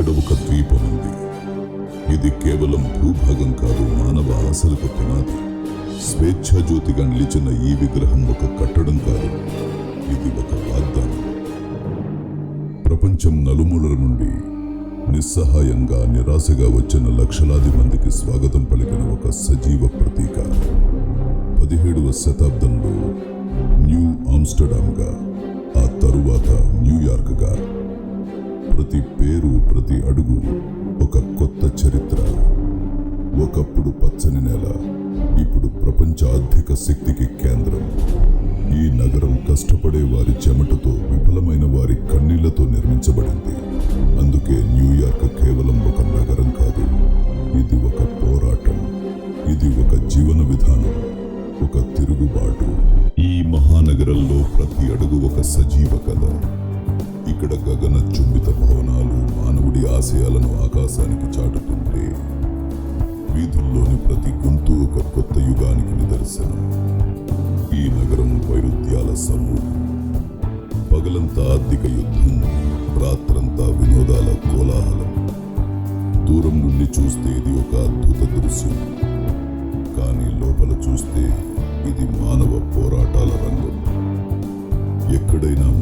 ఇక్కడ ఒక ద్వీపం ఉంది. ఇది కేవలం భూభాగం కాదు మానవ ఆశలకు పునాది. స్వేచ్ఛాజ్యోతిగా నిలిచిన ఈ విగ్రహం ఒక కట్టడం కాదు ఇది ఒక వాగ్దానం. ప్రపంచం నలుమూలల నుండి నిస్సహాయంగా నిరాశగా వచ్చిన లక్షలాది మందికి స్వాగతం పలికిన ఒక సజీవ ప్రతీక. పదిహేడవ శతాబ్దంలో న్యూ ఆమ్స్టర్డామ్గా ఆ తరువాత న్యూయార్క్గా ప్రతి పేరు ప్రతి అడుగు ఒక కొత్త చరిత్ర. ఒకప్పుడు పచ్చని నేల ఇప్పుడు ప్రపంచ ఆర్థిక శక్తికి కేంద్రం. ఈ నగరం కష్టపడే వారి చెమటతో విఫలమైన వారి కన్నీళ్ళతో నిర్మించబడింది. అందుకే న్యూయార్క్ కేవలం ఒక నగరం కాదు ఇది ఒక పోరాటం ఇది ఒక జీవన విధానం ఒక తిరుగుబాటు. ఈ మహానగరంలో ప్రతి అడుగు ఒక సజీవ కథ. ఇక్కడ గగన చుంబిత భవనాలు మానవుడి ఆశయాలను ఆకాశానికి చాటుతుంటే వీధుల్లోని ప్రతి గొంతు ఒక కొత్త యుగానికి నిదర్శనం. ఈ నగరం వైరుధ్యాల సమూహం. పగలంతా ఆర్థిక యుద్ధం రాత్రంతా వినోదాల కోలాహలం. దూరం నుండి చూస్తే ఇది ఒక అద్భుత దృశ్యం. కానీ లోపల చూస్తే ఇది మానవ పోరాటాల రంగం. ఎక్కడైనా